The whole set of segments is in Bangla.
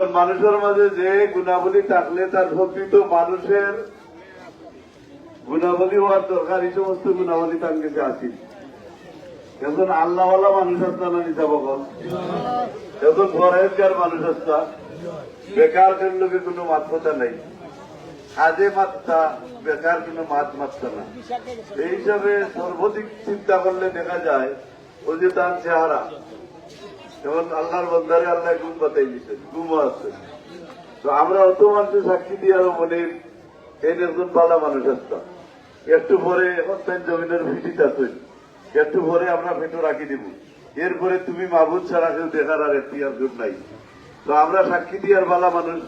মানুষের মাঝে যে গুণাবলী থাকলে তার প্রকৃত মানুষের গুণাবলী হওয়ার দরকার, এই সমস্ত গুণাবলী তার কাছে আসি। এখন আল্লাহওয়ালা মানুষ আসতা না নিতা বকল এখন ফরেজগার মানুষ আসতা বেকার লোকে কোনো মাত্রতা নেই। কাজে মাত্রা বেকার কোনো মাত মাত্রা না। এই হিসাবে সর্বাধিক চিন্তা করলে দেখা যায়, ও যে তার চেহারা যেমন আল্লাহর বন্ধারে আল্লাহ গুম বাতাই দিচ্ছে গুমও আছে তো আমরা অত মানুষের সাক্ষী দিয়ে আরও মনে এই একজন ভালো মানুষ আসতাম একটু পরে অত্যন্ত জমিনের ভিটিতে আসেন একটু পরে আমরা ভেটো রাখি দিব। এরপরে তুমি মাহবুদ ছাড়া কেউ দেখার আর একটি আর কেউ নাই। তো আমরা সাক্ষী দিয়ে আর ভালো মানুষ,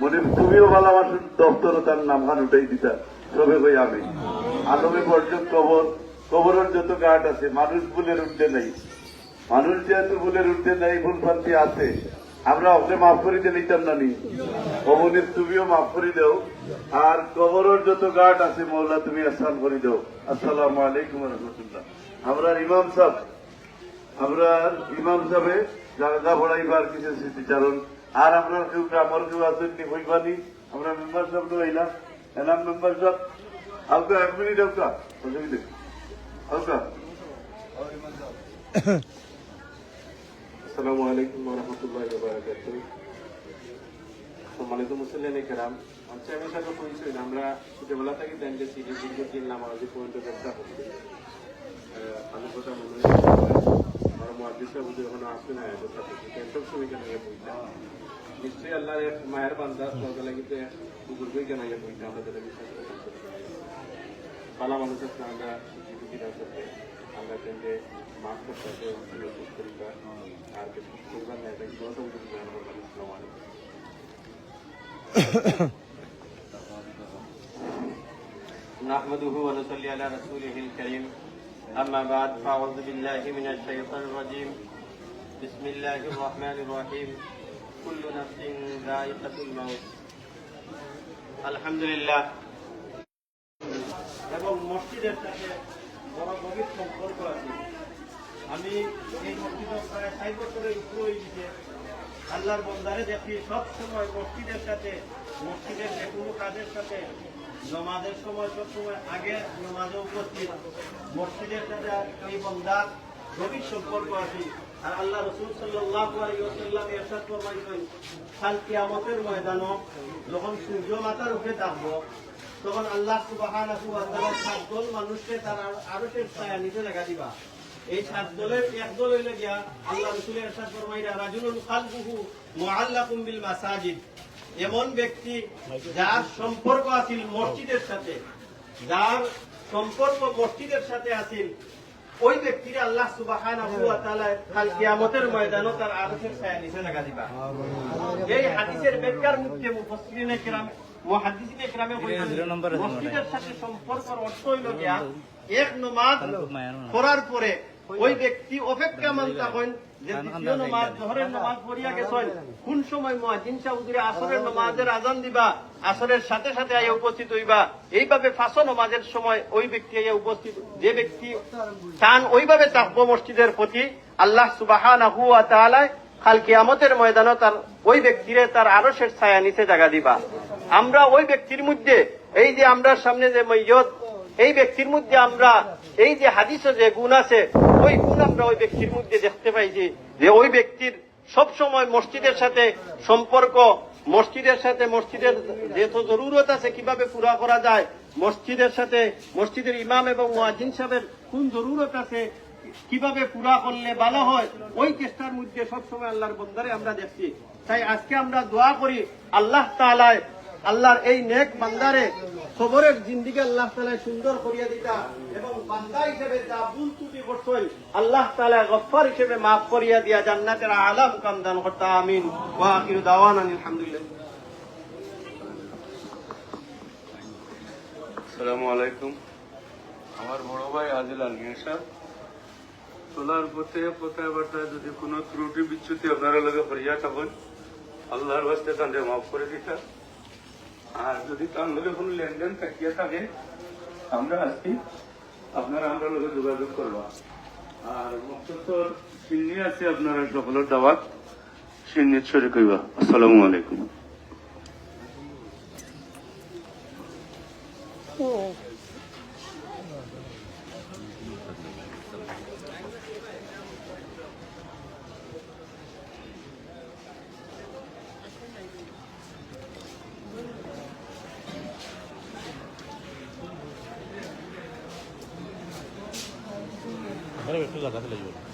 মনে তুমিও ভালো মানুষ দপ্তরও তার নামখান উঠাই দিতা, সবে কই আমি। আলমে পর্যন্ত কবর, কবরের যত গাট আছে, মানুষ বলে উঠতে নেই। মানুষ যেহেতু ভুলের উঠতে নেই ভুল ফান্তি আছে আমরা ওকে মাফ করে দিয়ে নিতাম না নি কবনের তুমিও মাফ করে দাও আর কবরের যত গার্ড আছে মৌলা তুমি আসান করে দাও আসসালামু আলাইকুম রহমতুল্লাহ আমরা ইমাম সাহেব আমরা ইমাম সাহেবে জায়গা পড়াইবার কিছু স্মৃতিচারণ আর আমরা কেউ আমার কেউ আছেন নি হইবানি আমরা মেম্বার সাহেব তো এলাম মেম্বার সাহেব আলকা এক মিনিট আলকা অসুবিধে আলকা আসসালামু আলাইকুম রহমতুল্লাহ বারাকাতু সম্মানিত মুসলিম কেরাম আচ্ছা আমি সাথে পরিচয়, আমরা ছোটবেলা থেকে জানি যে সিটি দীর্ঘদিন নামাজি পর্যন্ত ব্যবসা করছি আমি কথা মনে আমার মহাদিস সাহেব যখন আসবে না ব্যবসা করছি টেনশন সময় কেন বইতাম নিশ্চয়ই আল্লাহর এক মায়ের বান্দা সরকার লাগিতে বুজুর্গই কেন বইতাম আমরা যেটা বিশ্বাস করতাম ভালো মানুষ আছে আমরা আমরা কেন্দ্রে মাফ করতে হবে করিবা আর কিছু করবার না এটা কোনো সময় কিছু জানাবো না আসসালামু আলাইকুম نحمده ونصلي على رسوله الكريم أما بعد فأعوذ بالله من الشيطان الرجيم بسم الله الرحمن الرحيم كل نفس ذائقة الموت الحمد لله এবং মসজিদের সাথে বড় গভীর সম্পর্ক আছে আমি এই মসজিদে প্রায় ষাট বছরের উপরে হয়ে গেছে আল্লাহর বন্দারে দেখি, সব সময় মসজিদের সাথে, মসজিদের যে কোনো কাজের সাথে, নমাজের সময়, সব সময় আগে নমাজে উপস্থিত। মসজিদের সাথে এই বন্দার গভীর সম্পর্ক আছে। আর আল্লাহ রসুল সাল্লাহ এরশাদ ফরমাইছেন, কাল কিয়ামতের ময়দানও যখন সূর্য মাথার উপরে থাকব তখন আল্লাহ সুবহানাহু ওয়া তাআলা সাত দল মানুষকে তার আরও ছায়া নিতে লাগা দিবা। এই সাত দলের এক দল হইলে গিয়া আল্লাহ রসুলের ইরশাদ ফরমাইরা কালবুহু মুআল্লাকুম বিল মাসাজিদ। এমন ব্যক্তি যার সম্পর্ক আছিল মসজিদের সাথে, যার সম্পর্ক মসজিদের সাথে আছিল, ওই ব্যক্তির আল্লাহ সুবহানাহু ওয়া কিয়ামতের ময়দানে তার আরশের ছায়া নিতে লাগা দিবা। এই হাদিসের কেরাম মুহাদ্দিসিনে কেরামে বলেছেন মসজিদের সাথে সম্পর্কের অর্থ হইল গিয়া এক নমাজ করার পরে ওই ব্যক্তি অপেক্ষা থাকেন যে দ্বিতীয় নমাজ জোহরের নমাজ পড়িয়া গেছেন। কোন সময় আসরের নমাজের আজান দিবা আসরের সাথে সাথে আইয়া উপস্থিত হইবা এইভাবে ফাঁসো নমাজের সময় ওই ব্যক্তি আইয়া উপস্থিত যে ব্যক্তি চান ওইভাবে থাকব মসজিদের প্রতি আল্লাহ তাআলা কাল কিয়ামতের ময়দানে তার ওই ব্যক্তিরে তার আরও শেষ ছায়া নিচে জায়গা দিবা। আমরা ওই ব্যক্তির মধ্যে এই যে আমরা সামনে যে মৈয়ত এই ব্যক্তির মধ্যে আমরা এই যে হাদিসে যে গুণ আছে, ওই গুণ আমরা ওই ব্যক্তির মধ্যে দেখতে পাইছি যে ওই ব্যক্তির সব সময় মসজিদের সাথে সম্পর্ক, মসজিদের সাথে মসজিদের যেহেতু জরুরত আছে কীভাবে পুরা করা যায়, মসজিদের সাথে মসজিদের ইমাম এবং মুয়াজ্জিন সাহেবের কোন জরুরত আছে কীভাবে পুরা করলে ভালো হয়, ওই চেষ্টার মধ্যে সবসময় আল্লাহর বন্দারে আমরা দেখছি। তাই আজকে আমরা দোয়া করি আল্লাহ তালায় আল্লাহর এই নেক বান্দারে খবরের জিন্দিগি আল্লাহ তালায় সুন্দর করিয়া দিতা এবং বান্দা হিসেবে যা ভুল ত্রুটি করছেন আল্লাহ তালা গফার হিসেবে মাফ করিয়া দিয়া জান্নাতের আলা মুকাম দান করতা, আমিন। ওয়া আখিরু দাওয়ানা, আলহামদুলিল্লাহ। আসসালামু আলাইকুম। আমার বড় ভাই আজিল আলমিয়া সাহেব। চলার পথে কথায় বার্তায় যদি কোনো ত্রুটি বিচ্যুতি আপনারা লগে করিয়া থাকেন, আল্লাহর বাস্তে তাদের মাফ করে দিতা। আর যদি তার লগে কোনো লেনদেন থাকিয়া থাকে, আমরা আছি আপনারা আমরা লগে যোগাযোগ করবা। আর মকসদ সিন্নি আছে আপনারা সকলের দাওয়াত সিন্নিত শরীর কইবা। আসসালামু আলাইকুম। virtud de acá de la.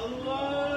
আল্লাহু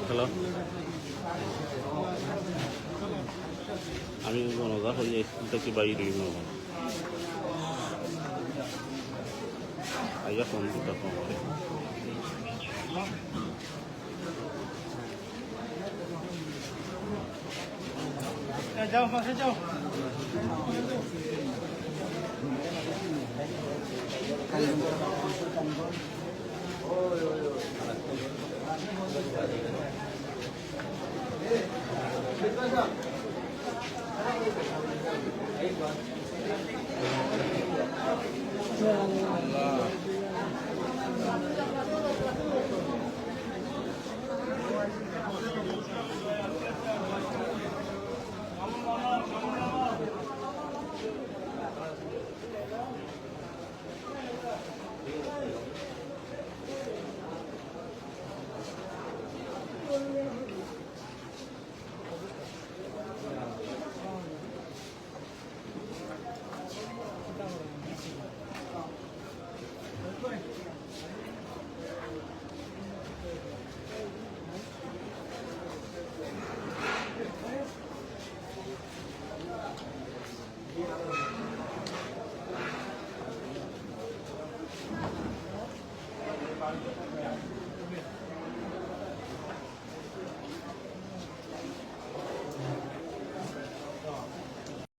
হ্যালো আমি মনোগা হয়ে স্কুল থেকে বাড়ি রই মনোগা আইয়া ফোন দিতে করে যাও যাও।